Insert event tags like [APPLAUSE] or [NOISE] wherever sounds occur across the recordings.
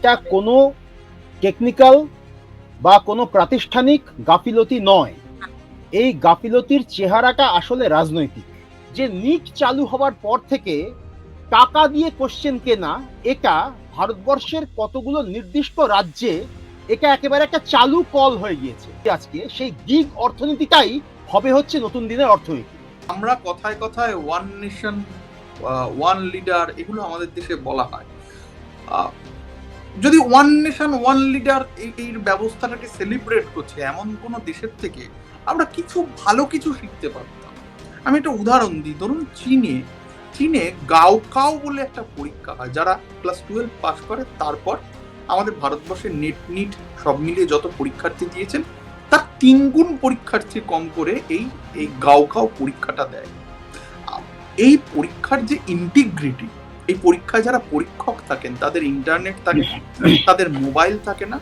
এটা কোনো টেকনিক্যাল বা কোনো প্রাতিষ্ঠানিক গাফিলতি নয়। এই গাফিলতির চেহারাটা আসলে রাজনৈতিক। যে নিক চালু হওয়ার পর থেকে টাকা দিয়ে কোশ্চেন কেনা, এটা ভারতবর্ষের কতগুলো নির্দিষ্ট রাজ্যে এটা একেবারে একটা চালু কল হয়ে গিয়েছে। আজকে সেই গিগ অর্থনীতিটাই হবে হচ্ছে নতুন দিনের অর্থনীতি। আমরা কথায় কথায় ওয়ান নেশন ওয়ান লিডার এগুলো আমাদের দেশে বলা হয়। যদি ওয়ান নেশন ওয়ান লিডার এই ব্যবস্থাটাকে সেলিব্রেট করছে এমন কোন দেশের থেকে, আমরা কিছু ভালো কিছু শিখতে পারতাম। আমি একটা উদাহরণ দিই। ধরুন চীনে চীনে গাও গাওকাও বলে একটা পরীক্ষা হয়, যারা ক্লাস টুয়েলভ পাস করে, তারপর আমাদের ভারতবর্ষের নেট নিট সব মিলিয়ে যত পরীক্ষার্থী দিয়েছেন, তার তিনগুণ পরীক্ষার্থী কম করে এই এই গাওকাও পরীক্ষাটা দেয়। এই পরীক্ষার যে ইন্টিগ্রিটি এই পরীক্ষায় যারা পরীক্ষক থাকেন, তাদের ইন্টারনেট থাকে, তাদের মোবাইল থাকে না।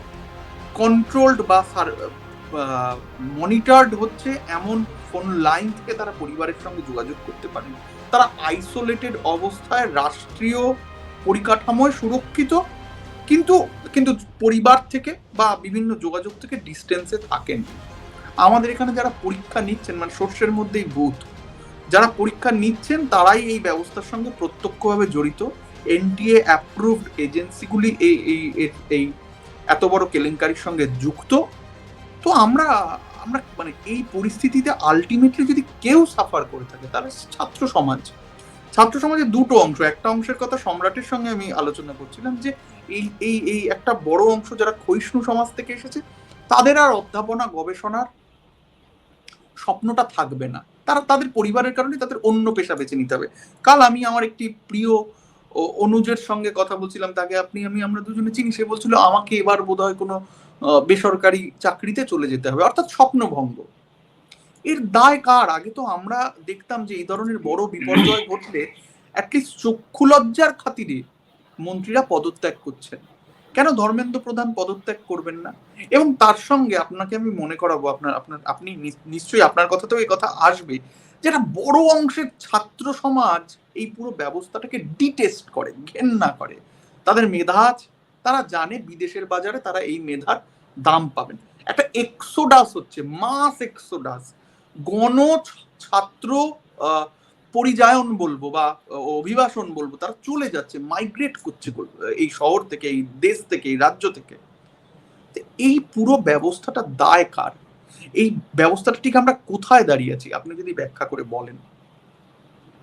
কন্ট্রোলড বা মনিটরড হচ্ছে এমন ফোন লাইন থেকে তারা পরিবারের সঙ্গে যোগাযোগ করতে পারেন। তারা আইসোলেটেড অবস্থায় রাষ্ট্রীয় পরিকাঠামোয় সুরক্ষিত, কিন্তু কিন্তু পরিবার থেকে বা বিভিন্ন যোগাযোগ থেকে ডিস্টেন্সে থাকেন। আমাদের এখানে যারা পরীক্ষা নিচ্ছেন মানে শস্যের মধ্যেই ভূত যারা পরীক্ষা নিচ্ছেন, তারাই এই ব্যবস্থার সঙ্গে প্রত্যক্ষভাবে জড়িত। এনটিএ অ্যাপ্রুভড এজেন্সিগুলি এই এই, এই- এত বড় কেলেঙ্কারির সঙ্গে যুক্ত। তো আমরা আমরা মানে এই পরিস্থিতিতে আলটিমেটলি যদি কেউ সাফার করে থাকে, তাহলে ছাত্র সমাজ। ছাত্র সমাজের দুটো অংশ, একটা অংশের কথা সম্রাটের সঙ্গে আমি আলোচনা করছিলাম যে, এই এই এই একটা বড় অংশ যারা ক্ষয়িষ্ণু সমাজ থেকে এসেছে, তাদের আর অধ্যাপনা, গবেষণার স্বপ্নটা থাকবে না। তারা তাদের পরিবারের কারণে তাদের অন্য পেশা বেছে নিতে হবে। কাল আমি আমার একটি প্রিয় অনুজের সঙ্গে কথা বলছিলাম, তাকে আপনি, আমি, আমরা দুজনে চিনি, সে বলছিল, আমাকে এবার বোধহয় কোনো বেসরকারি চাকরিতে চলে যেতে হবে। অর্থাৎ স্বপ্নভঙ্গ। এর দায় কার? আগে তো আমরা দেখতাম যে এই ধরনের বড় বিপর্যয় ঘটলে অ্যাটলিস্ট চক্ষু লজ্জার খাতিরে মন্ত্রীরা পদত্যাগ করছেন। কেন ধর্মেন্দ্র প্রধান পদত্যাগ করবেন না? এবং তার সঙ্গে আপনাকে আমি মনে করাবো আপনার আপনার আপনি নিশ্চয়ই আপনার কথাতেও এই কথা আসবে যেটা বড় অংশের ছাত্র সমাজ এই পুরো ব্যবস্থাটাকে ডিটেস্ট করে ঘেন্না করে। তাদের মেধা তারা জানে বিদেশের বাজারে তারা এই মেধার দাম পাবেন। একটা এক্সোডাস হচ্ছে মাস এক্সোডাস গণ ছাত্র আহ, পরিযায়ন বলব বা অভিবাসন বলব তারা চলে যাচ্ছে মাইগ্রেট করছে এই শহর থেকে এই দেশ থেকে এই রাজ্য থেকে। এই পুরো ব্যবস্থাটা দায় কার? এই ব্যবস্থাটা ঠিক আমরা কোথায় দাঁড়িয়ে আছি? আপনি যদি ব্যাখ্যা করে বলেন।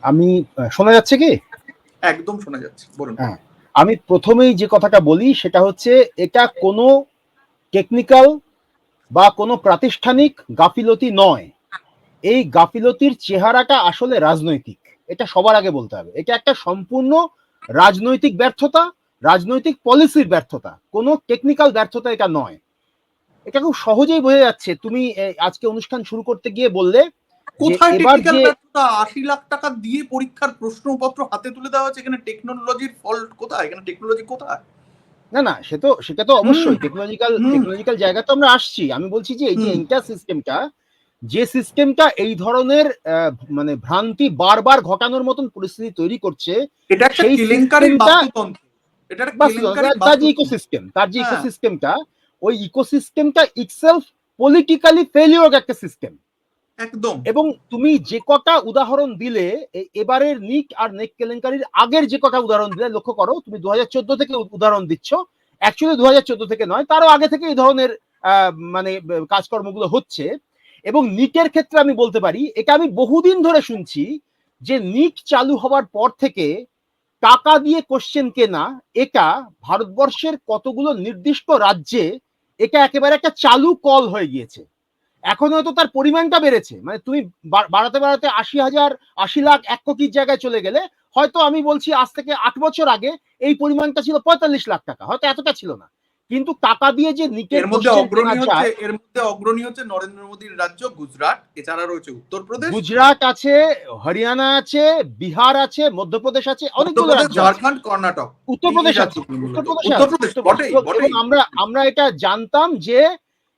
আমি শোনা যাচ্ছে কি? একদম শোনা যাচ্ছে বলুন। হ্যাঁ। আমি প্রথমেই যে কথাটা বলি সেটা হচ্ছে এটা কোনো টেকনিক্যাল বা কোনো প্রাতিষ্ঠানিক গাফিলতি নয়। এই গাফিলতির চেহারাটা আসলে রাজনৈতিক। এটা সবার আগে বলতে হবে। এটা একটা সম্পূর্ণ রাজনৈতিক ব্যর্থতা রাজনৈতিক পলিসির ব্যর্থতা। কোনো টেকনিক্যাল ব্যর্থতা এটা নয়। এটা খুব সহজেই বোঝা যাচ্ছে। তুমি আজকে অনুষ্ঠান শুরু করতে গিয়ে বললে কোথায় এবার যে- ব্যর্থতা? আশি লাখ টাকা দিয়ে পরীক্ষার প্রশ্নপত্র হাতে তুলে দেওয়া হচ্ছে এখানে টেকনোলজির ফল্ট কোথায়? এখানে টেকনোলজি কোথায়? না না সে তো সেটা তো অবশ্যই। টেকনোলজিক্যাল। টেকনোলজিক্যাল জায়গা তো আমরা আসছি। আমি বলছি যে এই যে। ইন্টার সিস্টেমটা যে সিস্টেমটা এই ধরনের মানে ভ্রান্তি বারবার ঘটানোর মতন পরিস্থিতি তৈরি করছে এটা একটা কেলেঙ্কারির বাস্তুতন্ত্র। এটা একটা বাস কেলেঙ্কারির তার যে ইকোসিস্টেম তার যে হ্যাঁ। ইকোসিস্টেমটা ওই ইকোসিস্টেমটা ইটসেলফ পলিটিক্যালি ফেলিওর একটা সিস্টেম একদম। এবং তুমি যে কটা উদাহরণ দিলে এবারের নিক আর নেক কেলেঙ্কারির আগের যে কটা উদাহরণ দিলে লক্ষ্য করো তুমি দু হাজার চোদ্দ থেকে উদাহরণ দিচ্ছ অ্যাকচুয়ালি দু থেকে নয় তারও আগে থেকে এই ধরনের আহ, মানে কাজকর্মগুলো হচ্ছে। এবং নিকের ক্ষেত্রে আমি বলতে পারি, এটা আমি বহুদিন ধরে শুনছি যে নিক চালু হওয়ার পর থেকে টাকা দিয়ে কোশ্চেন কেনা, এটা ভারতবর্ষের কতগুলো নির্দিষ্ট রাজ্যে এটা একেবারে একটা চালু কল হয়ে গিয়েছে। এখন হয়তো তার পরিমাণটা বেড়েছে মানে তুমি বাড়াতে বাড়াতে আশি হাজার, আশি লাখ এক কোটির জায়গায় চলে গেলে হয়তো আমি বলছি আজ থেকে আট বছর আগে এই পরিমাণটা ছিল পঁয়তাল্লিশ লাখ টাকা, হয়তো এতটা ছিল না। কিন্তু টাকা দিয়ে যে নিকের এর মধ্যে অগ্রণী হচ্ছে এর মধ্যে অগ্রণী হচ্ছে নরেন্দ্র মোদীর রাজ্য গুজরাট। এছাড়া রয়েছে উত্তরপ্রদেশ। গুজরাট আছে হরিয়ানা আছে বিহার আছে মধ্যপ্রদেশ আছে অনেকগুলো। ঝাড়খণ্ড কর্ণাটক। উত্তরপ্রদেশ আছে। উত্তরপ্রদেশ আমরা আমরা এটা জানতাম যে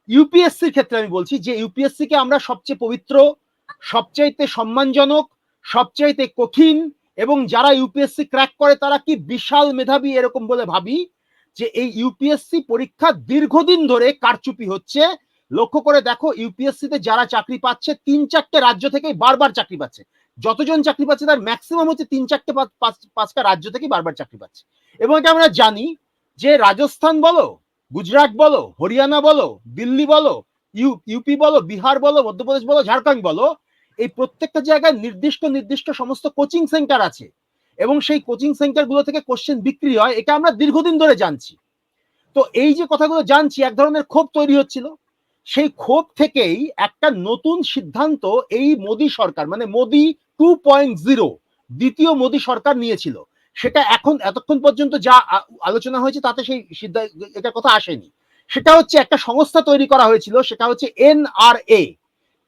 ইউপিএসসির ক্ষেত্রে আমি বলছি যে ইউপিএসসি কে আমরা সবচেয়ে পবিত্র সবচাইতে সম্মানজনক সবচাইতে কঠিন এবং যারা ইউপিএসসি ক্র্যাক করে তারা কি বিশাল মেধাবী এরকম বলে ভাবি? যে এই ইউপিএসসি পরীক্ষা দীর্ঘদিন ধরে কারচুপি হচ্ছে। লক্ষ্য করে দেখো ইউপিএসসি তে যারা চাকরি পাচ্ছে, তিন চারটে রাজ্য থেকেই বারবার চাকরি পাচ্ছে। যতজন চাকরি পাচ্ছে, তার ম্যাক্সিমাম হচ্ছে তিন চারটে পাঁচ- পাঁচ- পাঁচটা রাজ্য থেকেই বারবার চাকরি পাচ্ছে। এবং এটা আমরা জানি যে রাজস্থান বলো, গুজরাট বলো, হরিয়ানা বলো, দিল্লি বলো, ইউ, ইউপি বলো, বিহার বলো, মধ্যপ্রদেশ বলো, ঝাড়খণ্ড বলো, এই প্রত্যেকটা জায়গায় নির্দিষ্ট নির্দিষ্ট সমস্ত কোচিং সেন্টার আছে। এবং সেই কোচিং সেন্টারগুলো থেকে কোশ্চেন বিক্রি হয়, এটা আমরা দীর্ঘদিন ধরে জানছি। তো এই যে কথাগুলো জানছি, এক ধরনের ক্ষোভ তৈরি হচ্ছিল। সেই ক্ষোভ থেকেই একটা নতুন সিদ্ধান্ত এই মোদী সরকার মানে মোদি টু পয়েন্ট জিরো দ্বিতীয় মোদী সরকার নিয়েছিল। সেটা এখন, এতক্ষণ পর্যন্ত যা আলোচনা হয়েছে তাতে সেই সিদ্ধান্ত, এটার কথা আসেনি। সেটা হচ্ছে একটা সংস্থা তৈরি করা হয়েছিল, সেটা হচ্ছে এনআরএ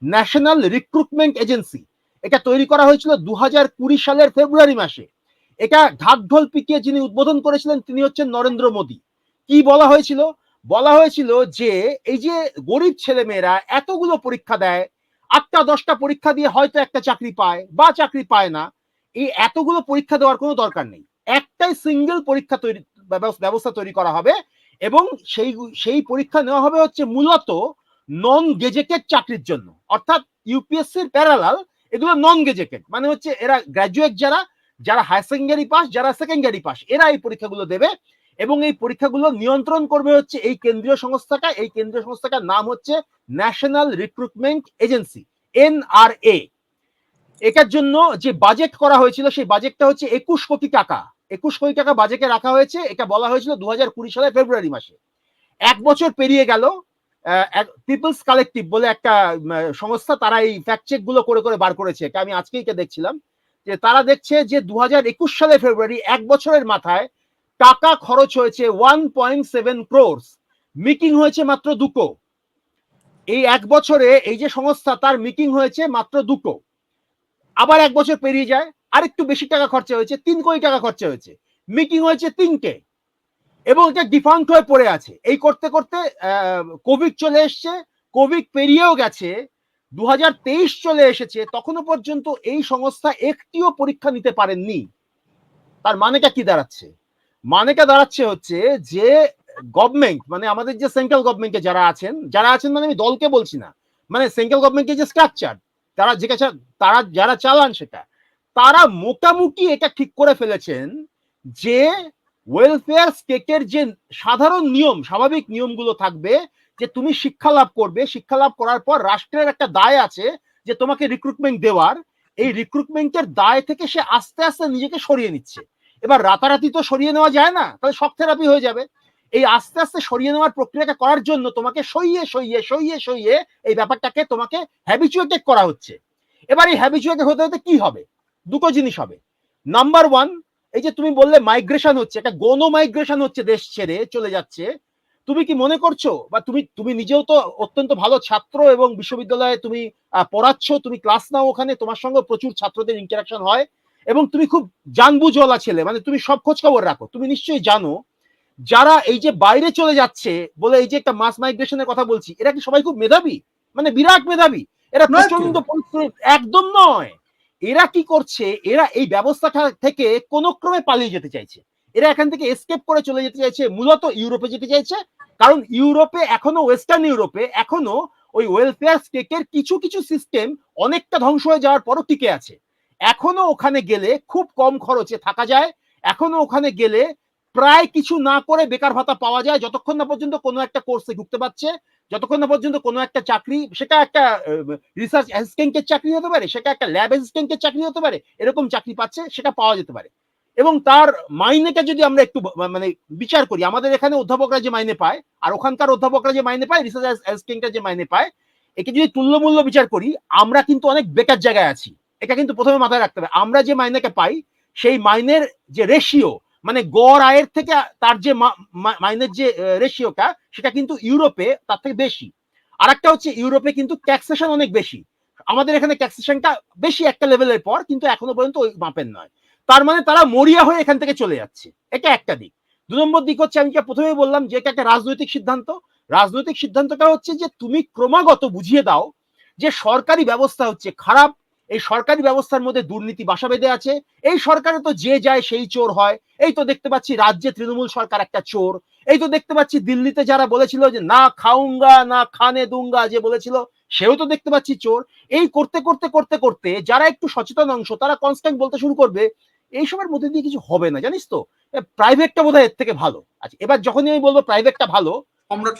ন্যাশনাল রিক্রুটমেন্ট এজেন্সি এটা তৈরি করা হয়েছিল দু সালের ফেব্রুয়ারি মাসে। এটা ঢাকঢোল পিটিয়ে যিনি উদ্বোধন করেছিলেন, তিনি হচ্ছেন নরেন্দ্র মোদী। কি বলা হয়েছিল? বলা হয়েছিল যে, এই যে গরিব ছেলেমেয়েরা এতগুলো পরীক্ষা দেয়, আটটা, দশটা পরীক্ষা দিয়ে হয়তো একটা চাকরি পায় বা চাকরি পায় না, এই এতগুলো পরীক্ষা দেওয়ার কোনো দরকার নেই। একটাই সিঙ্গেল পরীক্ষা তৈরি, ব্যবস- ব্যবস্থা তৈরি করা হবে এবং সেই সেই পরীক্ষা নেওয়া হবে হচ্ছে মূলত নন গেজেটেড চাকরির জন্য। অর্থাৎ ইউপিএসসির প্যারালাল এগুলো নন গেজেটেড মানে হচ্ছে এরা গ্র্যাজুয়েট যারা যারা হায়ার সেকেন্ডারি পাস যারা সেকেন্ডারি পাস এরা এই পরীক্ষাগুলো দেবে এবং এই পরীক্ষাগুলো নিয়ন্ত্রণ করবে হচ্ছে এই কেন্দ্রীয় সংস্থাটা। এই কেন্দ্রীয় সংস্থাটার নাম হচ্ছে ন্যাশনাল রিক্রুটমেন্ট এজেন্সি এনআরএ এটার জন্য যে বাজেট করা হয়েছিল, সেই বাজেটটা হচ্ছে একুশ কোটি টাকা। একুশ কোটি টাকা বাজেটে রাখা হয়েছে, এটা বলা হয়েছিল দু কুড়ি সালে ফেব্রুয়ারি মাসে। এক বছর পেরিয়ে গেল পিপলস কালেকটিভ বলে একটা সংস্থা, তারা এই ফ্যাক্ট চেকগুলো করে করে বার করেছে। এটা আমি আজকেই এটা দেখছিলাম। যে তারা দেখছে যে দু সালের ফেব্রুয়ারি এক বছরের মাথায় টাকা খরচ হয়েছে one point seven crores. Meeting হয়েছে মাত্র দুটো এই এক বছরে এই যে সংস্থা, তার মিটিং হয়েছে মাত্র দুটো আবার এক বছর পেরিয়ে যায় আর একটু বেশি টাকা খরচা হয়েছে, তিন কোটি টাকা খরচা হয়েছে। মিটিং হয়েছে তিনটে এবং এটা ডিফান্ট হয়ে পড়ে আছে। এই করতে করতে কোভিড চলে এসছে। কোভিড পেরিয়েও গেছে। দু চলে এসেছে, তখনও পর্যন্ত এই সংস্থা একটিও পরীক্ষা নিতে পারেননি। তার মানেটা কি দাঁড়াচ্ছে? মানেটা দাঁড়াচ্ছে হচ্ছে যে গভর্নমেন্ট মানে আমাদের যে সেন্ট্রাল গভর্নমেন্টে যারা আছেন যারা আছেন মানে আমি দলকে বলছি না মানে সেন্ট্রাল গভর্নমেন্টের যে স্ট্রাকচার তারা যে তারা যারা চালান সেটা, তারা মোটামুটি এটা ঠিক করে ফেলেছেন যে ওয়েলফেয়ার স্টেটের যে সাধারণ নিয়ম, স্বাভাবিক নিয়মগুলো থাকবে যে তুমি শিক্ষা লাভ করবে, শিক্ষা লাভ করার পর রাষ্ট্রের একটা দায় আছে যে তোমাকে রিক্রুটমেন্ট দেওয়ার। এই রিক্রুটমেন্টের দায় থেকে সে আস্তে আস্তে নিজেকে সরিয়ে নিচ্ছে। এবার রাতারাতি তো সরিয়ে নেওয়া যায় না, তাহলে শক থেরাপি হয়ে যাবে। এই আস্তে আস্তে সরিয়ে নেওয়ার প্রক্রিয়াটা করার জন্য তোমাকে সইয়ে সইয়ে সইয়ে সইয়ে এই ব্যাপারটাকে তোমাকে হ্যাবিচুয়েটেড করা হচ্ছে। এবার এই হ্যাবিচুয়েটেড হতে হতে কি হবে? দুটো জিনিস হবে। নাম্বার ওয়ান এই যে তুমি বললে মাইগ্রেশন হচ্ছে, একটা গণ মাইগ্রেশন হচ্ছে দেশ ছেড়ে চলে যাচ্ছে। তুমি কি মনে করছ? বা তুমি তুমি নিজেও তো অত্যন্ত ভালো ছাত্র এবং বিশ্ববিদ্যালয়ে তুমি পড়াচ্ছ তুমি ক্লাস নাও ওখানে তোমার সঙ্গে প্রচুর ছাত্রদের ইন্টারাকশন হয় এবং তুমি খুব জানবুঝওয়ালা ছেলে মানে তুমি সব খোঁজ খবর রাখো তুমি নিশ্চয়ই জানো। যারা এই যে বাইরে চলে যাচ্ছে বলে এই যে একটা মাস মাইগ্রেশনের কথা বলছি এরা কি সবাই খুব মেধাবী? মানে বিরাট মেধাবী। এরা প্রচণ্ড পরিশ্রমী একদম নয়। এরা কি করছে? এরা এই ব্যবস্থাটা থেকে কোন ক্রমে পালিয়ে যেতে চাইছে। এরা এখান থেকে এসকেপ করে চলে যেতে চাইছে, মূলত ইউরোপে যেতে চাইছে। কারণ ইউরোপে এখনও ওয়েস্টার্ন ইউরোপে এখনও ওই ওয়েলফেয়ার স্টেটের কিছু কিছু সিস্টেম অনেকটা ধ্বংস হয়ে যাওয়ার পরও টিকে আছে। এখনও ওখানে গেলে খুব কম খরচে থাকা যায়। এখনও ওখানে গেলে প্রায় কিছু না করে বেকার ভাতা পাওয়া যায়। যতক্ষণ না পর্যন্ত কোনো একটা কোর্সে ঢুকতে পারছে, যতক্ষণ না পর্যন্ত কোনো একটা চাকরি, সেটা একটা রিসার্চ অ্যাসিস্ট্যান্টের চাকরি হতে পারে, সেটা একটা ল্যাব অ্যাসিস্ট্যান্টের চাকরি হতে পারে, এরকম চাকরি পাচ্ছে, সেটা পাওয়া যেতে পারে। এবং তার মাইনেটা যদি আমরা একটু মানে বিচার করি, আমাদের এখানে অধ্যাপকরা যে মাইনে পায় আর ওখানকার অধ্যাপকরা যে মাইনে পায় রিসার্চ অ্যাসিস্ট্যান্টরা যে মাইনে পায়, একে যদি তুল্যমূল্য বিচার করি, আমরা কিন্তু অনেক বেকার জায়গায় আছি। এটা কিন্তু প্রথমে মাথায় রাখতে হবে। আমরা যে মাইনেকে পাই, সেই মাইনের যে রেশিও মানে গড় আয়ের থেকে তার যে মাইনের যে রেশিওটা সেটা কিন্তু ইউরোপে তার থেকে বেশি। আর একটা হচ্ছে ইউরোপে কিন্তু ট্যাক্সেশন অনেক বেশি। আমাদের এখানে ট্যাক্সেশনটা বেশি একটা লেভেলের পর, কিন্তু এখনও পর্যন্ত ওই মাপের নয়। তার মানে তারা মরিয়া হয়ে এখান থেকে চলে যাচ্ছে। এটা একটা দিক। দু নম্বর দিক হচ্ছে, আমি যা প্রথমেই বললাম যে এটা একটা রাজনৈতিক সিদ্ধান্ত? রাজনৈতিক সিদ্ধান্তটা হচ্ছে যে তুমি ক্রমাগত বুঝিয়ে দাও যে সরকারি ব্যবস্থা হচ্ছে খারাপ, এই সরকারি ব্যবস্থার মধ্যে দুর্নীতি বাসা বেঁধে আছে, এই সরকারে তো যে যায় সেই চোর হয়, এই তো দেখতে পাচ্ছি রাজ্যে তৃণমূল সরকার একটা চোর, এই তো দেখতে পাচ্ছি দিল্লিতে যারা বলেছিল যে না খাউঙ্গা না খানে দুঙ্গা যে বলেছিল, সেও তো দেখতে পাচ্ছি চোর, এই করতে করতে করতে করতে যারা একটু সচেতন অংশ, তারা কনস্ট্যান্ট বলতে শুরু করবে এইসবের মধ্যে দিয়ে কিছু হবে না জানিস তো? প্রাইভেটটা বোধহয় এর থেকে ভালো। আচ্ছা এবার যখনই আমি বলব প্রাইভেটটা ভালো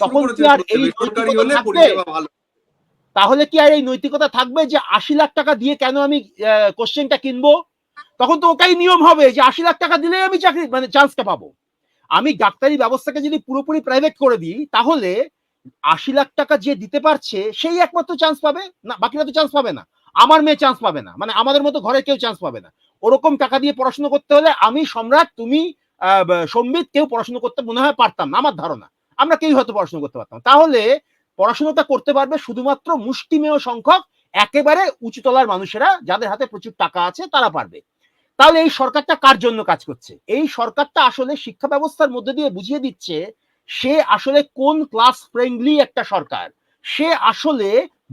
তখন কি আর এই তাহলে কি আর এই নৈতিকতা থাকবে যে আশি লাখ টাকা দিয়ে কেন আমি কোশ্চেনটা কিনবো? তখন তো ওটাই নিয়ম হবে যে আশি লাখ টাকা দিলে আমি চাকরি মানে চান্সটা পাবো। আমি ডাক্তারি ব্যবস্থাকে যদি পুরোপুরি প্রাইভেট করে দিই তাহলে আশি লাখ টাকা যে দিতে পারছে সেই একমাত্র চান্স পাবে? না বাকিরা তো চান্স পাবে না। আমার মেয়ে চান্স পাবে না। মানে আমাদের মতো ঘরে কেউ চান্স পাবে না। ওরকম টাকা দিয়ে পড়াশোনা করতে হলে আমি, সম্রাট, তুমি সম্বিত কেউ পড়াশোনা করতে মনে হয় পারতাম না, আমার ধারণা। আমরা কেউ হয়তো পড়াশোনা করতে পারতাম তাহলে পড়াশোনাটা করতে পারবে শুধুমাত্র মুষ্টিমেয় সংখ্যক, একেবারে উঁচুতলার মানুষেরা, যাদের হাতে প্রচুর টাকা আছে, তারা পারবে। তাহলে এই সরকারটা কার জন্য কাজ করছে? এই সরকারটা আসলে শিক্ষা ব্যবস্থার মধ্যে দিয়ে বুঝিয়ে দিচ্ছে, সে আসলে কোন ক্লাস ফ্রেন্ডলি একটা সরকার। সে আসলে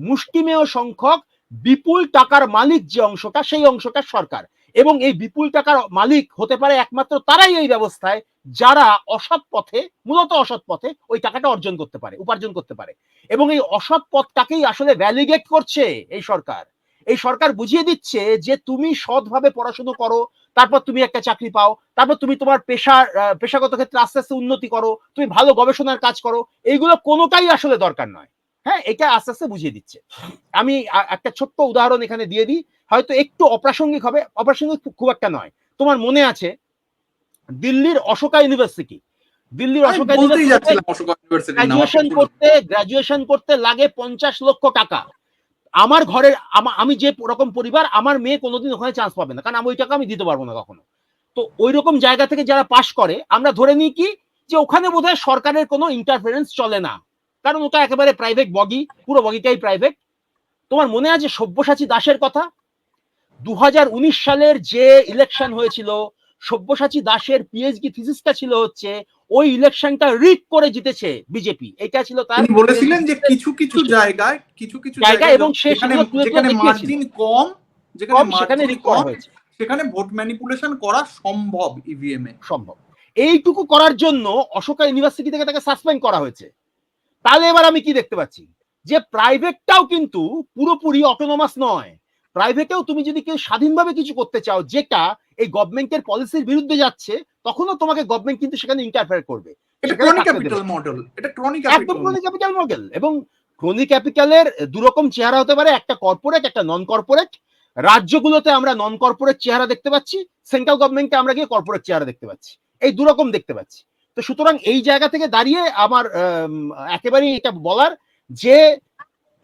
মুষ্টিমেয় সংখ্যক বিপুল টাকার মালিক যে অংশটা সেই অংশটা সরকার। এবং এই বিপুল টাকার মালিক হতে পারে একমাত্র তারাই এই ব্যবস্থায় যারা অসৎ পথে মূলত অসৎ পথে ওই টাকাটা অর্জন করতে পারে উপার্জন করতে পারে। এবং এই অসৎ পথটাকেই আসলে ভ্যালিডেট করছে এই সরকার। এই সরকার বুঝিয়ে দিচ্ছে যে তুমি সৎভাবে পড়াশোনা করো তারপর তুমি একটা চাকরি পাও তারপর তুমি তোমার আহ, পেশাগত ক্ষেত্রে আস্তে আস্তে উন্নতি করো তুমি ভালো গবেষণার কাজ করো এইগুলো কোনোটাই আসলে দরকার নয়। হ্যাঁ এটা আস্তে আস্তে বুঝিয়ে দিচ্ছে। আমি একটা ছোট্ট উদাহরণ এখানে দিয়ে দিই। হয়তো একটু অপ্রাসঙ্গিক হবে অপ্রাসঙ্গিক খুব- একটা নয়। তোমার মনে আছে দিল্লির অশোকা ইউনিভার্সিটি দিল্লির অশোকা ইউনিভার্সিটি গ্রাজুয়েশন করতে গ্রাজুয়েশন করতে লাগে পঞ্চাশ লক্ষ টাকা। আমার ঘরের আমি যে রকম পরিবার আমার মেয়ে কোনোদিন ওখানে চান্স পাবে না। কারণ আমি ওই টাকা আমি দিতে পারব না কখনো। তো ওই রকম জায়গা থেকে যারা পাশ করে আমরা ধরে নিই কি যে ওখানে বোধহয় সরকারের কোনো ইন্টারফারেন্স চলে না। কারণ ওটা একেবারে প্রাইভেট বগি পুরো বগিটাই প্রাইভেট তোমার মনে আছে সব্যসাচী দাসের কথা? দু সালের যে ইলেকশন হয়েছিল সব্যসাচী দাসের পিএইচডি থিসিসটা ছিল হচ্ছে ওই ইলেকশনটা রিক করে জিতেছে বিজেপি এটা ছিল তার বলেছিলেন যে কিছু কিছু জায়গায় কিছু কিছু জায়গায় জায়গায় এবং সে যেখানে সেগুলো তুলে তুলে যেখানে দেখিয়েছিল। মার্জিন কম যেখানে সেখানে রিক করা হয়েছে। সেখানে ভোট ম্যানিপুলেশন করা সম্ভব E ইভিএম এ। সম্ভব। এইটুকু করার জন্য অশোকা ইউনিভার্সিটি থেকে তাকে সাসপেন্ড করা হয়েছে। তাহলে এবার আমি কি দেখতে পাচ্ছি? যে প্রাইভেটটাও কিন্তু পুরোপুরি অটোনোমাস নয়। প্রাইভেটেও তুমি যদি কেউ স্বাধীনভাবে কিছু করতে চাও যেটা এই গভর্নমেন্টের পলিসির বিরুদ্ধে যাচ্ছে তখনও তোমাকে গভর্নমেন্ট কিন্তু সেখানে ইন্টারফেয়ার করবে। একদম ক্রনি ক্যাপিটাল মডেল এবং ক্রনি ক্যাপিটালের দুরকম চেহারা হতে পারে একটা কর্পোরেট একটা নন কর্পোরেট রাজ্যগুলোতে আমরা নন কর্পোরেট চেহারা দেখতে পাচ্ছি সেন্ট্রাল গভর্নমেন্টে আমরা গিয়ে কর্পোরেট চেহারা দেখতে পাচ্ছি। এই দুরকম দেখতে পাচ্ছি। তো সুতরাং এই জায়গা থেকে দাঁড়িয়ে আমার আম, একেবারেই এটা বলার যে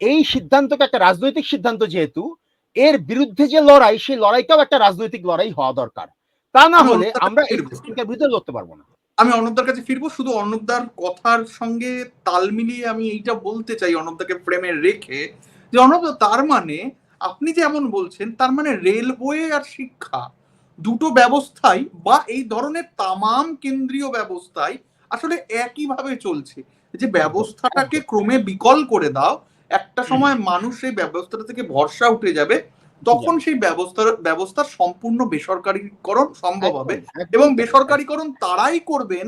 এই সিদ্ধান্তটা একটা রাজনৈতিক সিদ্ধান্ত যেহেতু এর বিরুদ্ধে যে লড়াই সেই লড়াইটাও একটা রাজনৈতিক লড়াই হওয়া দরকার তা না হলে আমরা এই। বিরুদ্ধে লড়তে পারব না আমি অর্ণবদার কাছে ফিরবো শুধু অর্ণবদার কথার সঙ্গে তাল মিলিয়ে আমি এইটা বলতে চাই অর্ণবদাকে ফ্রেমে রেখে যে অর্ণবদা তার মানে আপনি যেমন বলছেন তার মানে রেলওয়ে আর শিক্ষা দুটো ব্যবস্থাই বা এই ধরনের তামাম কেন্দ্রীয় ব্যবস্থায় আসলে একইভাবে চলছে। যে ব্যবস্থাটাকে ক্রমে বিকল করে দাও একটা সময় মানুষ এই ব্যবস্থাটা থেকে ভরসা উঠে যাবে তখন সেই ব্যবস্থার ব্যবস্থার সম্পূর্ণ বেসরকারীকরণ সম্ভব হবে। এবং বেসরকারীকরণ তারাই করবেন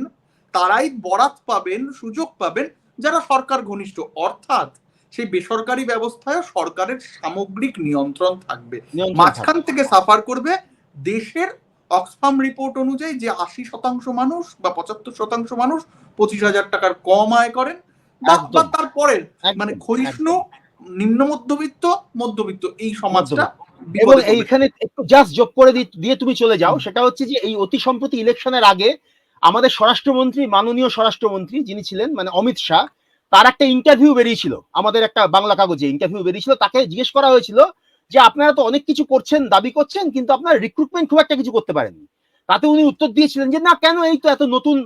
তারাই বরাত পাবেন সুযোগ পাবেন যারা সরকার ঘনিষ্ঠ। অর্থাৎ সেই বেসরকারি ব্যবস্থায় সরকারের সামগ্রিক নিয়ন্ত্রণ থাকবে। মাঝখান থেকে সাফার করবে দেশের অক্সফাম রিপোর্ট অনুযায়ী যে আশি শতাংশ মানুষ বা পঁচাত্তর শতাংশ মানুষ পঁচিশ হাজার টাকার কম আয় করেন বা। তারপরের মানে ক্ষয়িষ্ণু নিম্ন মধ্যবিত্ত মধ্যবিত্ত এই সমাজটা এবং এইখানে একটু জাস্ট যোগ করে দিয়ে তুমি চলে যাও। সেটা হচ্ছে যে এই অতি সম্প্রতি ইলেকশনের আগে আমাদের স্বরাষ্ট্রমন্ত্রী মাননীয় স্বরাষ্ট্রমন্ত্রী যিনি ছিলেন মানে অমিত শাহ তার একটা ইন্টারভিউ বেরিয়েছিল। আমাদের একটা বাংলা কাগজে ইন্টারভিউ বেরিয়েছিল। তাকে জিজ্ঞেস করা হয়েছিল যে আপনারা তো অনেক কিছু করছেন দাবি করছেন কিন্তু আপনারা রিক্রুটমেন্ট খুব একটা কিছু করতে পারেননি। তাতে উনি উত্তর দিয়েছিলেন যে না কেন এই তো এত নতুন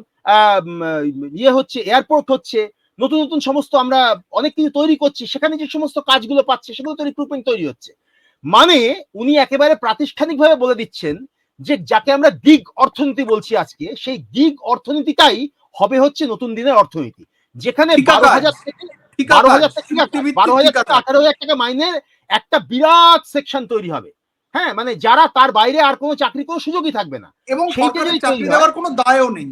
ইয়ে হচ্ছে এয়ারপোর্ট হচ্ছে নতুন নতুন সমস্ত আমরা অনেক কিছু তৈরি করছি সেখানে যে সমস্ত কাজগুলো পাচ্ছে সেগুলো তো রিক্রুটমেন্ট তৈরি হচ্ছে। মানে উনি একেবারে প্রাতিষ্ঠানিকভাবে বলে দিচ্ছেন যে যাকে আমরা দিগ অর্থনীতি বলছি আজকে সেই দিগ অর্থনীতিটাই হবে হচ্ছে নতুন দিনের অর্থনীতি। যেখানে বারো হাজার থেকে বারো হাজার থেকে বারো হাজার থেকে আঠারো হাজার টাকা মাইনের একটা বিরাট সেকশন তৈরি হবে। হ্যাঁ মানে যারা তার বাইরে আর কোনো চাকরি কোনো সুযোগই থাকবে না। এবং সরকারের চাকরি দেওয়ার কোনো দায়ও নেই।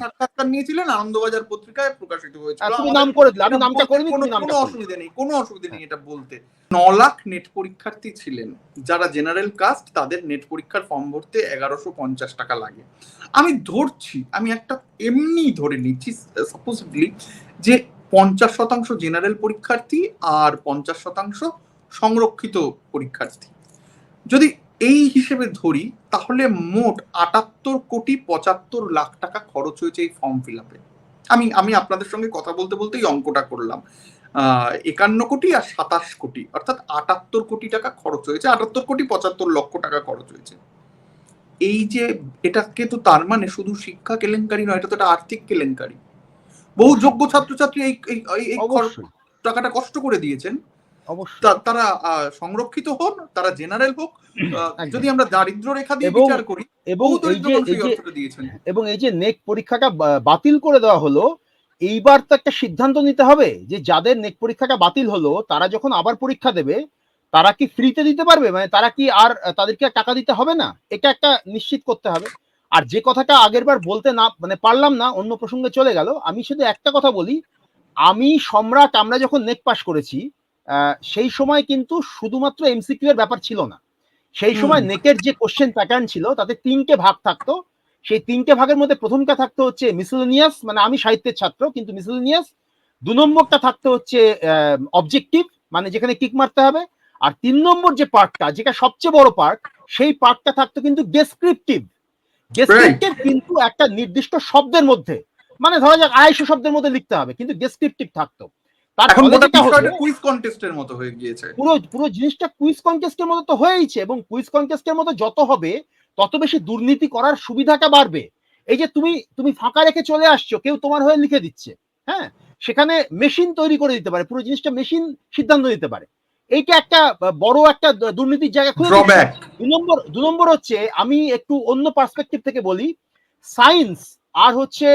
সাক্ষাৎকার নিয়েছিলেন আনন্দবাজার পত্রিকায় প্রকাশিত হয়েছিল। তুমি নাম করে দিলে আমি নামটা করিনি কোনো তুমি নামটা কোনো করলে। অসুবিধা নেই কোনো অসুবিধা নেই এটা বলতে। ন লাখ নেট পরীক্ষার্থী ছিলেন যারা জেনারেল কাস্ট তাদের নেট পরীক্ষার ফর্ম ভরতে এগারোশো পঞ্চাশ টাকা লাগে। আমি ধরছি আমি একটা এমনি ধরে নিচ্ছি যে পঞ্চাশ শতাংশ জেনারেল পরীক্ষার্থী আর পঞ্চাশ শতাংশ সংরক্ষিত পরীক্ষার্থী। যদি এই হিসেবে ধরি, তাহলে মোট আটাত্তর কোটি পঁচাত্তর লাখ টাকা খরচ হয়েছে এই ফর্ম ফিল আপে আমি আমি আপনাদের সঙ্গে কথা বলতে বলতেই অঙ্কটা করলাম। একান্ন কোটি আর সাতাশ কোটি, অর্থাৎ আটাত্তর কোটি টাকা খরচ হয়েছে, আটাত্তর কোটি পঁচাত্তর লক্ষ টাকা খরচ হয়েছে। এই যে, এটাকে তো তার মানে শুধু শিক্ষা কেলেঙ্কারি নয়, এটা তো একটা আর্থিক কেলেঙ্কারি। বহু যোগ্য ছাত্রছাত্রী এই এই- টাকাটা কষ্ট করে দিয়েছেন। তারা সংরক্ষিত হন তারা জেনারেল হোক [CLEARS THROAT] যদি আমরা দারিদ্র রেখা দিয়ে এবং- বিচার করি এবং দিয়েছেন। এবং এই যে নেক পরীক্ষাটা বাতিল করে দেওয়া হলো এইবার তো একটা সিদ্ধান্ত নিতে হবে যে যাদের নেক পরীক্ষাটা বাতিল হলো তারা যখন আবার পরীক্ষা দেবে তারা কি ফ্রিতে দিতে পারবে? মানে তারা কি আর তাদেরকে টাকা দিতে হবে না? এটা একটা নিশ্চিত করতে হবে। আর যে কথাটা আগের বার বলতে না মানে পারলাম না অন্য প্রসঙ্গে চলে গেল আমি শুধু একটা কথা বলি আমি সম্রাট আমরা যখন নেক পাস করেছি সেই সময় কিন্তু শুধুমাত্র এমসিকিউ এর ব্যাপার ছিল না। সেই সময়। নেকের যে কোশ্চেন প্যাটার্ন ছিল তাতে তিনটে ভাগ থাকতো। সেই তিনটে ভাগের মধ্যে প্রথমটা থাকতো হচ্ছে মিসেলেনিয়াস মানে আমি সাহিত্যের ছাত্র কিন্তু মিসেলেনিয়াস দু নম্বরটা থাকতো হচ্ছে অবজেক্টিভ মানে যেখানে কিক মারতে হবে। আর তিন নম্বর যে পার্টটা যেটা সবচেয়ে বড় পার্ট সেই পার্টটা থাকতো কিন্তু ডেসক্রিপটিভ ডেসক্রিপটিভ কিন্তু একটা নির্দিষ্ট শব্দের মধ্যে মানে ধরা যাক আড়াইশো শব্দের মধ্যে লিখতে হবে কিন্তু ডেসক্রিপটিভ থাকতো। এখন কুইজ কন্টেস্টের মতো হয়ে গিয়েছে। পুরো পুরো জিনিসটা কুইজ কনটেস্টের মতো তো হয়েইছে এবং কুইজ কনটেস্টের মতো যত হবে তত বেশি দুর্নীতি করার সুবিধাটা বাড়বে। এই যে তুমি তুমি ফাঁকা রেখে চলে আসছো কেউ তোমার হয়ে লিখে দিচ্ছে হ্যাঁ? সেখানে মেশিন তৈরি করে দিতে পারে পুরো জিনিসটা মেশিন সিদ্ধান্ত দিতে পারে। এইটা একটা বড় একটা দুর্নীতির জায়গা দিচ্ছে। দু নম্বর দু নম্বর হচ্ছে আমি একটু অন্য পার্সপেক্টিভ থেকে বলি সায়েন্স আর হচ্ছে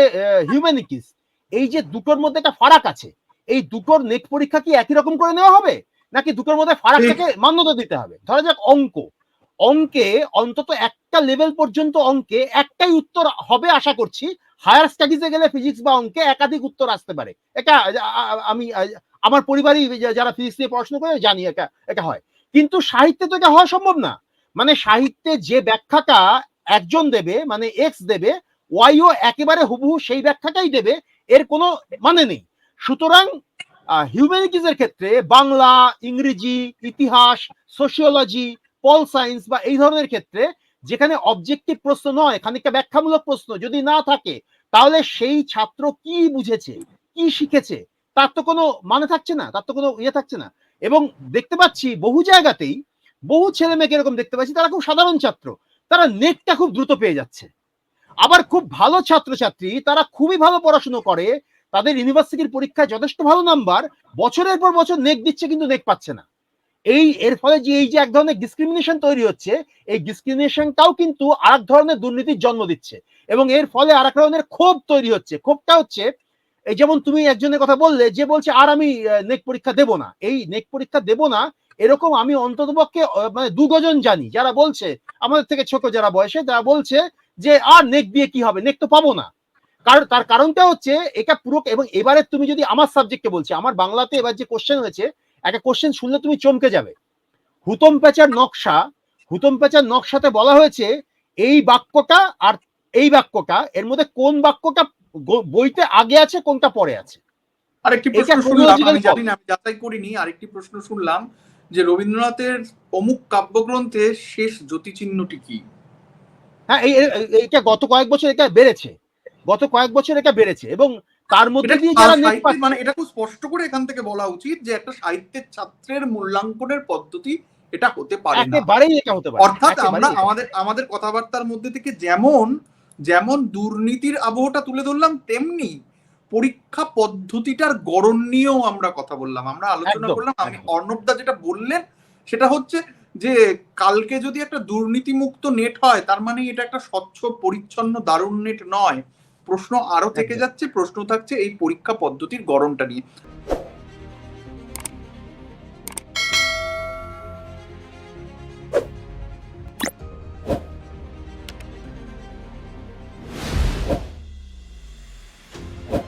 হিউম্যানিটিস এই যে দুটোর মধ্যে একটা ফারাক আছে এই দুটোর নেট পরীক্ষা কি একই রকম করে নেওয়া হবে? নাকি দুটোর মধ্যে ফারাকটাকে মান্যতা দিতে হবে? ধরা যাক অঙ্ক। অঙ্কে অন্তত একটা লেভেল পর্যন্ত অঙ্কে একটাই উত্তর হবে আশা করছি হায়ার স্টাডিজে গেলে ফিজিক্স বা অঙ্কে একাধিক উত্তর আসতে পারে। এটা আমি আমার পরিবারই যারা ফিজিক্স নিয়ে পড়াশোনা করে জানি এটা এটা হয়। কিন্তু সাহিত্যে তো এটা হওয়া সম্ভব না। মানে সাহিত্যে যে ব্যাখ্যাটা একজন দেবে মানে এক্স দেবে ওয়াইও একেবারে হুবহু সেই ব্যাখ্যাটাই দেবে, এর কোনো মানে নেই। সুতরাং হিউম্যানিটিজ এর ক্ষেত্রে বাংলা, ইংরেজি, ইতিহাস সোশিওলজি পল সায়েন্স বা এই ধরনের ক্ষেত্রে যেখানে অবজেক্টিভ প্রশ্ন নয়, খানিকটা ব্যাখ্যামূলক প্রশ্ন যদি না থাকে, তাহলে সেই ছাত্র কি বুঝেছে, কি শিখেছে তার তো কোনো মানে থাকছে না, তার তো কোনো ইয়ে থাকছে না। এবং দেখতে পাচ্ছি বহু জায়গাতেই বহু ছেলে মেয়েকে এরকম দেখতে পাচ্ছি, তারা খুব সাধারণ ছাত্র, তারা নেটটা খুব দ্রুত পেয়ে যাচ্ছে। আবার খুব ভালো ছাত্রছাত্রী, তারা খুবই ভালো পড়াশুনো করে, তাদের ইউনিভার্সিটির পরীক্ষায় যথেষ্ট ভালো নাম্বার, বছরের পর বছর নেক দিচ্ছে কিন্তু নেক পাচ্ছে না। এই, এর ফলে যে, এই যে এক ধরনের ডিসক্রিমিনেশন তৈরি হচ্ছে, এই ডিসক্রিমিনেশনটাও কিন্তু আর এক ধরনের দুর্নীতির জন্ম দিচ্ছে। এবং এর ফলে আর এক ধরনের ক্ষোভ তৈরি হচ্ছে। ক্ষোভটা হচ্ছে এই যেমন তুমি একজনের কথা বললে, যে বলছে, আর আমি নেক পরীক্ষা দেব না। এই নেক পরীক্ষা দেব না, এরকম আমি অন্ততপক্ষে মানে দু গজন জানি। যারা বলছে, আমাদের থেকে ছোট যারা বয়সে, তারা বলছে যে, আর নেক দিয়ে কি হবে? নেক তো পাবো না। কারণ, তার কারণটা হচ্ছে, এটা পুরো, এবং এবারে তুমি যদি আমার সাবজেক্টে বলছি, আমার বাংলাতে এবার যে কোশ্চেন হয়েছে, একটা কোশ্চেন শুনলে তুমি চমকে যাবে। হুতম পেঁচার নকশা, হুতম পেঁচার নকশাতে বলা হয়েছে, এই বাক্যটা আর এই বাক্যটা, এর মধ্যে কোন বাক্যটা বইতে আগে আছে কোনটা পরে আছে? আরেকটি প্রশ্ন শুনলাম আমি জানি না আমি যাচাই করিনি আরেকটি প্রশ্ন শুনলাম যে রবীন্দ্রনাথের অমুক কাব্যগ্রন্থে শেষ জ্যোতিচিহ্নটি কি? হ্যাঁ এইটা গত কয়েক বছর এটা বেড়েছে। গত কয়েক বছর এটা বেড়েছে এবং তার মধ্যে দিয়ে যারা মানে এটা খুব স্পষ্ট করে এখান থেকে বলা উচিত যে একটা সাহিত্যের ছাত্রের মূল্যাঙ্কনের পদ্ধতি এটা হতে পারে না। একেবারেই এটা হতে পারে অর্থাৎ আমরা আমাদের আমাদের কথাবার্তার মধ্যে থেকে যেমন যেমন দুর্নীতির আবহটা তুলে ধরলাম তেমনি পরীক্ষা পদ্ধতিটার গড়ন নিয়েও আমরা কথা বললাম। আমরা আলোচনা করলাম। আমি। অর্ণবদা যেটা বললেন সেটা হচ্ছে যে কালকে যদি একটা দুর্নীতিমুক্ত নেট হয় তার মানে এটা একটা স্বচ্ছ পরিচ্ছন্ন দারুণ নেট নয়। প্রশ্ন আরও থেকে যাচ্ছে প্রশ্ন থাকছে এই পরীক্ষা পদ্ধতির গড়নটা নিয়ে।